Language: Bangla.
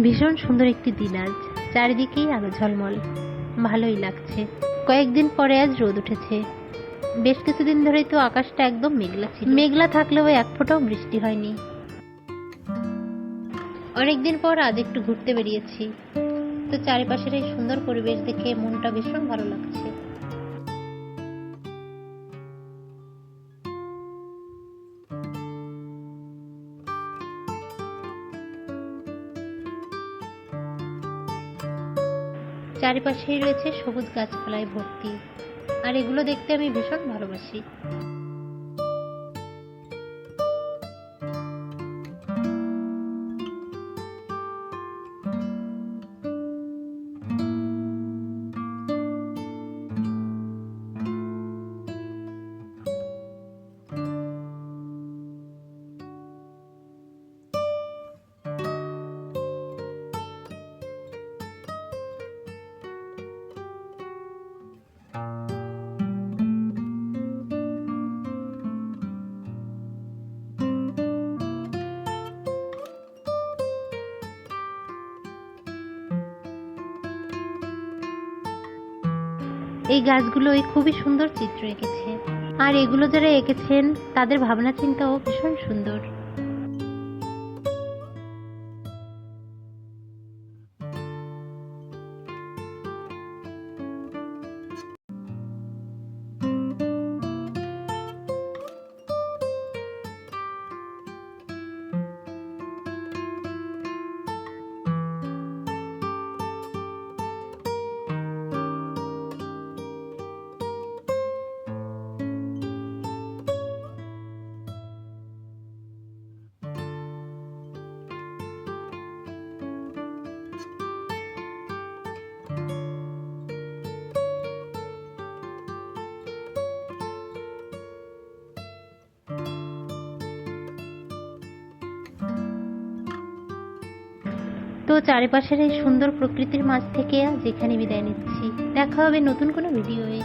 ভীষণ সুন্দর একটি দিন আজ। চারিদিকেই আলো ঝলমল। ভালোই লাগছে। কয়েকদিন পরে আজ রোদ উঠেছে। বেশ কিছুদিন ধরেই তো আকাশটা একদম মেঘলা ছিল। মেঘলা থাকলেও এক ফোঁটাও বৃষ্টি হয়নি। অনেকদিন পর আজ একটু ঘুরতে বেরিয়েছি। তো চারিপাশের এই সুন্দর পরিবেশ দেখে মনটা ভীষণ ভালো লাগছে। চারিপাশেই রয়েছে সবুজ গাছপালায় ভর্তি। আর এগুলো দেখতে আমি ভীষণ ভালোবাসি। এই গাছগুলোই খুবই সুন্দর চিত্র এঁকেছে। আর এগুলো যারা এঁকেছেন, তাদের ভাবনা চিন্তাও ভীষণ সুন্দর। তো চারিপাশের এই সুন্দর প্রকৃতির মাঝ থেকে এখানে বিদায় নিচ্ছি। দেখা হবে নতুন কোনো ভিডিওয়ে।